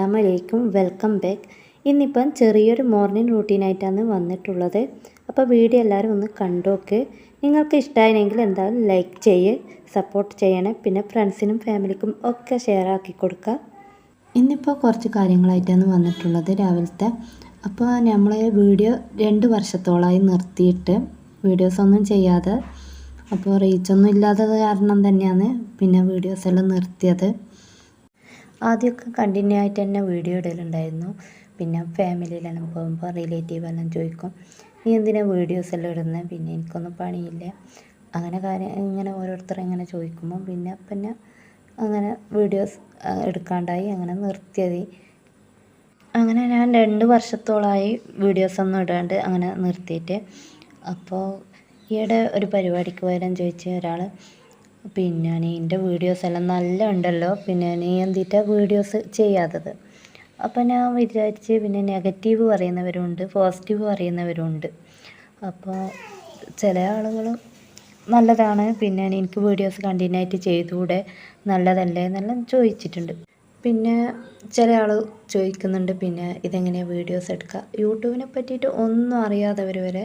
അലൈക്കും welcome back. ഇന്നിപ്പം ചെറിയൊരു മോർണിംഗ് റൂട്ടീനായിട്ടാണ് വന്നിട്ടുള്ളത്. അപ്പോൾ വീഡിയോ എല്ലാവരും ഒന്ന് കണ്ടോക്ക്. നിങ്ങൾക്ക് ഇഷ്ടമായെങ്കിൽ എന്തായാലും ലൈക്ക് ചെയ്യ് സപ്പോർട്ട് ചെയ്യണേ. പിന്നെ ഫ്രണ്ട്സിനും ഫാമിലിക്കും ഒക്കെ ഷെയർ ആക്കി കൊടുക്കുക. ഇന്നിപ്പോൾ കുറച്ച് കാര്യങ്ങളായിട്ടാണ് വന്നിട്ടുള്ളത് രാവിലത്തെ. അപ്പോൾ നമ്മൾ വീഡിയോ രണ്ട് വർഷത്തോളമായി നിർത്തിയിട്ട് വീഡിയോസൊന്നും ചെയ്യാതെ അപ്പോൾ റീച്ചൊന്നും ഇല്ലാത്തത് കാരണം തന്നെയാണ് പിന്നെ വീഡിയോസ് എല്ലാം നിർത്തിയത്. ആദ്യമൊക്കെ കണ്ടിന്യൂ ആയിട്ട് തന്നെ വീഡിയോ ഇടലുണ്ടായിരുന്നു. പിന്നെ ഫാമിലിയിലെല്ലാം പോകുമ്പോൾ റിലേറ്റീവ് എല്ലാം ചോദിക്കും നീ എന്തിനാണ് വീഡിയോസ് എല്ലാം ഇടുന്നത് പിന്നെ എനിക്കൊന്നും പണിയില്ല. അങ്ങനെ കാര്യം ഇങ്ങനെ ഓരോരുത്തർ ഇങ്ങനെ ചോദിക്കുമ്പോൾ പിന്നെ പിന്നെ അങ്ങനെ വീഡിയോസ് എടുക്കാണ്ടായി അങ്ങനെ നിർത്തിയത്. അങ്ങനെ ഞാൻ രണ്ട് വർഷത്തോളമായി വീഡിയോസൊന്നും ഇടാണ്ട് അങ്ങനെ നിർത്തിയിട്ട്. അപ്പോൾ ഈയിടെ ഒരു പരിപാടിക്ക് വരാൻ ചോദിച്ച ഒരാൾ പിന്നെ നീന്റെ വീഡിയോസ് എല്ലാം നല്ല ഉണ്ടല്ലോ. പിന്നെ നീ എന്തിട്ടാ വീഡിയോസ് ചെയ്യാത്തത്? അപ്പം ഞാൻ വിചാരിച്ച് പിന്നെ നെഗറ്റീവ് പറയുന്നവരുണ്ട് പോസിറ്റീവ് പറയുന്നവരുണ്ട്. അപ്പോൾ ചില ആളുകൾ നല്ലതാണ് പിന്നെ എനിക്ക് വീഡിയോസ് കണ്ടിന്യൂ ആയിട്ട് ചെയ്തുകൂടെ നല്ലതല്ലേ എന്നെല്ലാം ചോദിച്ചിട്ടുണ്ട്. പിന്നെ ചില ആൾ ചോദിക്കുന്നുണ്ട് പിന്നെ ഇതെങ്ങനെയാണ് വീഡിയോസ് എടുക്കുക? യൂട്യൂബിനെ പറ്റിയിട്ട് ഒന്നും അറിയാത്തവർ വരെ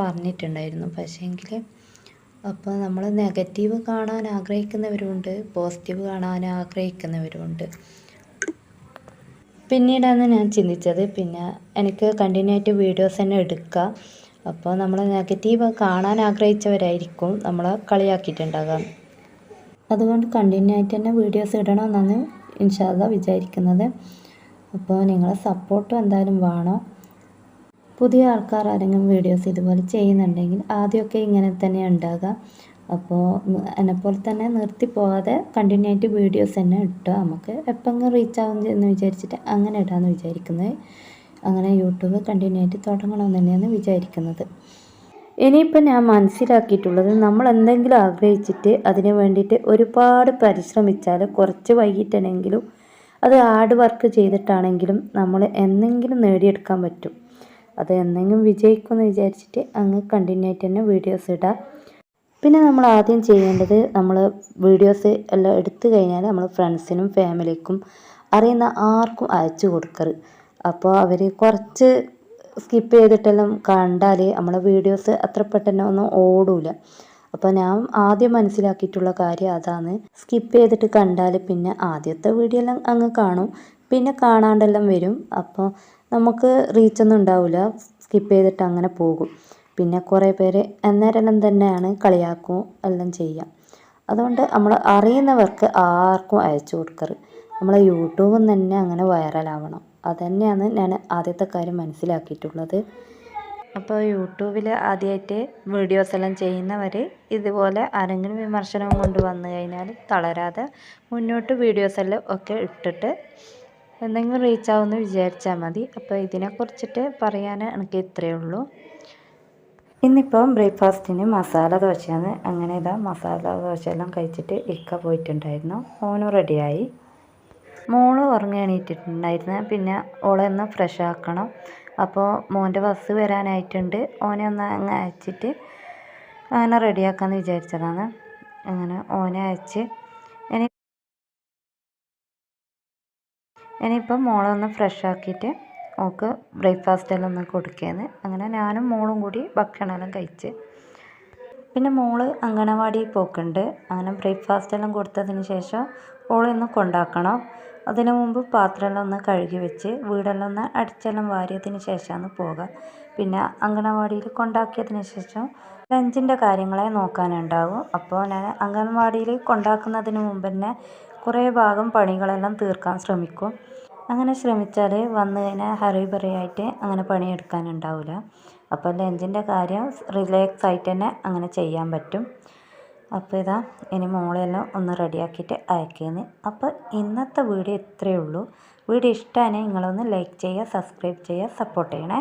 പറഞ്ഞിട്ടുണ്ടായിരുന്നു. പക്ഷേങ്കിൽ അപ്പോൾ നമ്മൾ നെഗറ്റീവ് കാണാൻ ആഗ്രഹിക്കുന്നവരുണ്ട് പോസിറ്റീവ് കാണാൻ ആഗ്രഹിക്കുന്നവരുണ്ട്. പിന്നീടാണ് ഞാൻ ചിന്തിച്ചത് പിന്നെ എനിക്ക് കണ്ടിന്യൂ ആയിട്ട് വീഡിയോസ് തന്നെ എടുക്കാം. അപ്പോൾ നമ്മൾ നെഗറ്റീവ് കാണാൻ ആഗ്രഹിച്ചവരായിരിക്കും നമ്മളെ കളിയാക്കിയിട്ടുണ്ടാകാം. അതുകൊണ്ട് കണ്ടിന്യൂ ആയിട്ട് തന്നെ വീഡിയോസ് ഇടണമെന്നാണ് ഇൻഷാല്ല വിചാരിക്കുന്നത്. അപ്പോൾ നിങ്ങളെ സപ്പോർട്ടും എന്തായാലും വേണം. പുതിയ ആൾക്കാർ ആരെങ്കിലും വീഡിയോസ് ഇതുപോലെ ചെയ്യുന്നുണ്ടെങ്കിൽ ആദ്യമൊക്കെ ഇങ്ങനെ തന്നെ ഉണ്ടാകുക അപ്പോൾ എന്നെപ്പോലെ തന്നെ നിർത്തി പോകാതെ കണ്ടിന്യൂ ആയിട്ട് വീഡിയോസ് തന്നെ ഇട്ടുക നമുക്ക് എപ്പോഴെങ്കിലും റീച്ച് ആവും എന്ന് വിചാരിച്ചിട്ട് അങ്ങനെ ഇടാമെന്ന് വിചാരിക്കുന്നത്. അങ്ങനെ യൂട്യൂബ് കണ്ടിന്യൂ ആയിട്ട് തുടങ്ങണമെന്ന് തന്നെയാണ് വിചാരിക്കുന്നത്. ഇനിയിപ്പോൾ ഞാൻ മനസ്സിലാക്കിയിട്ടുള്ളത് നമ്മൾ എന്തെങ്കിലും ആഗ്രഹിച്ചിട്ട് അതിന് വേണ്ടിയിട്ട് ഒരുപാട് പരിശ്രമിച്ചാൽ കുറച്ച് വൈകിട്ടാണെങ്കിലും അത് ഹാർഡ് വർക്ക് ചെയ്തിട്ടാണെങ്കിലും നമ്മൾ എന്തെങ്കിലും നേടിയെടുക്കാൻ പറ്റും. അത് എന്തെങ്കിലും വിജയിക്കുമെന്ന് വിചാരിച്ചിട്ട് അങ്ങ് കണ്ടിന്യൂ ആയിട്ട് തന്നെ വീഡിയോസ് ഇടുക പിന്നെ നമ്മൾ ആദ്യം ചെയ്യേണ്ടത് നമ്മൾ വീഡിയോസ് എല്ലാം എടുത്തു കഴിഞ്ഞാൽ നമ്മൾ ഫ്രണ്ട്സിനും ഫാമിലിക്കും അറിയുന്ന ആർക്കും അയച്ചു കൊടുക്കരുത്. അപ്പോൾ അവർ കുറച്ച് സ്കിപ്പ് ചെയ്തിട്ടെല്ലാം കണ്ടാൽ നമ്മളെ വീഡിയോസ് അത്ര പെട്ടെന്ന് ഒന്നും ഓടൂല. അപ്പോൾ ഞാൻ ആദ്യം മനസ്സിലാക്കിയിട്ടുള്ള കാര്യം അതാണ്. സ്കിപ്പ് ചെയ്തിട്ട് കണ്ടാൽ പിന്നെ ആദ്യത്തെ വീഡിയോ എല്ലാം അങ്ങ് കാണും. പിന്നെ കാണാണ്ടെല്ലാം വരും. അപ്പോൾ നമുക്ക് റീച്ചൊന്നും ഉണ്ടാവില്ല സ്കിപ്പ് ചെയ്തിട്ട് അങ്ങനെ പോകും. പിന്നെ കുറേ പേര് അന്നേരം തന്നെയാണ് കളിയാക്കും എല്ലാം ചെയ്യാം. അതുകൊണ്ട് നമ്മൾ അറിയുന്നവർക്ക് ആർക്കും അയച്ചു കൊടുക്കരുത്. നമ്മളെ യൂട്യൂബിൽ തന്നെ അങ്ങനെ വൈറലാവണം അതുതന്നെയാണ് ഞാൻ ആദ്യത്തെ കാര്യം മനസ്സിലാക്കിയിട്ടുള്ളത്. അപ്പോൾ യൂട്യൂബിൽ ആദ്യമായിട്ട് വീഡിയോസ് എല്ലാം ചെയ്യുന്നവർ ഇതുപോലെ ആരെങ്കിലും വിമർശനം കൊണ്ട് വന്നു കഴിഞ്ഞാൽ തളരാതെ മുന്നോട്ട് വീഡിയോസ് എല്ലാം ഒക്കെ ഇട്ടിട്ട് എന്തെങ്കിലും റീച്ച് ആവുമെന്ന് വിചാരിച്ചാൽ മതി. അപ്പോൾ ഇതിനെക്കുറിച്ചിട്ട് പറയാൻ എനിക്ക് ഇത്രയേ ഉള്ളൂ. ഇന്നിപ്പം ബ്രേക്ക്ഫാസ്റ്റിന് മസാല ദോശയാണ്. അങ്ങനെ ഇതാ മസാല ദോശ എല്ലാം കഴിച്ചിട്ട് ഇക്ക പോയിട്ടുണ്ടായിരുന്നു. ഓനും റെഡിയായി. മോൾ ഉറങ്ങി എണീറ്റിട്ടുണ്ടായിരുന്നു പിന്നെ ഓളെ ഒന്ന് ഫ്രഷ് ആക്കണം. അപ്പോൾ മോന്റെ ബസ് വരാനായിട്ടുണ്ട്. ഓനെ ഒന്ന് അങ്ങ് അയച്ചിട്ട് അങ്ങനെ റെഡിയാക്കാമെന്ന് വിചാരിച്ചതാണ്. അങ്ങനെ ഓനെ അയച്ച് ഇനിയിപ്പം മോളെ ഒന്ന് ഫ്രഷ് ആക്കിയിട്ട് ഓക്ക് ബ്രേക്ക്ഫാസ്റ്റ് എല്ലാം ഒന്ന് കൊടുക്കുകയെന്ന് അങ്ങനെ ഞാനും മോളും കൂടി ഭക്ഷണമെല്ലാം കഴിച്ച്. പിന്നെ മോൾ അങ്കണവാടിയിൽ പോക്കുണ്ട്. അങ്ങനെ ബ്രേക്ക്ഫാസ്റ്റ് എല്ലാം കൊടുത്തതിന് ശേഷം ഓളെ ഒന്ന് കൊണ്ടാക്കണം. അതിനു മുമ്പ് പാത്രമെല്ലാം ഒന്ന് കഴുകി വെച്ച് വീടെല്ലാം ഒന്ന് അടിച്ചെല്ലാം വാരിയതിന് ശേഷമാണ് പോകുക പിന്നെ അങ്കണവാടിയിൽ കൊണ്ടാക്കിയതിന് ശേഷം ലഞ്ചിന്റെ കാര്യങ്ങളെ നോക്കാനുണ്ടാവും. അപ്പോൾ ഞാൻ അംഗൻവാടിയിൽ കൊണ്ടാക്കുന്നതിന് മുമ്പ് തന്നെ കുറേ ഭാഗം പണികളെല്ലാം തീർക്കാൻ ശ്രമിക്കും. അങ്ങനെ ശ്രമിച്ചാൽ വന്നു കഴിഞ്ഞാൽ ഹറി ബറി ആയിട്ട് അങ്ങനെ പണിയെടുക്കാനുണ്ടാവില്ല അപ്പോൾ ലഞ്ചിന്റെ കാര്യം റിലാക്സ് ആയിട്ട് തന്നെ അങ്ങനെ ചെയ്യാൻ പറ്റും. അപ്പോൾ ഇതാ ഇനി മോളെല്ലാം ഒന്ന് റെഡിയാക്കിയിട്ട് അയക്കുന്നു. അപ്പോൾ ഇന്നത്തെ വീഡിയോ ഇത്രയേ ഉള്ളൂ. വീഡിയോ ഇഷ്ടമാണെങ്കിൽ നിങ്ങളൊന്ന് ലൈക്ക് ചെയ്യുക സബ്സ്ക്രൈബ് ചെയ്യുക സപ്പോർട്ട് ചെയ്യണേ.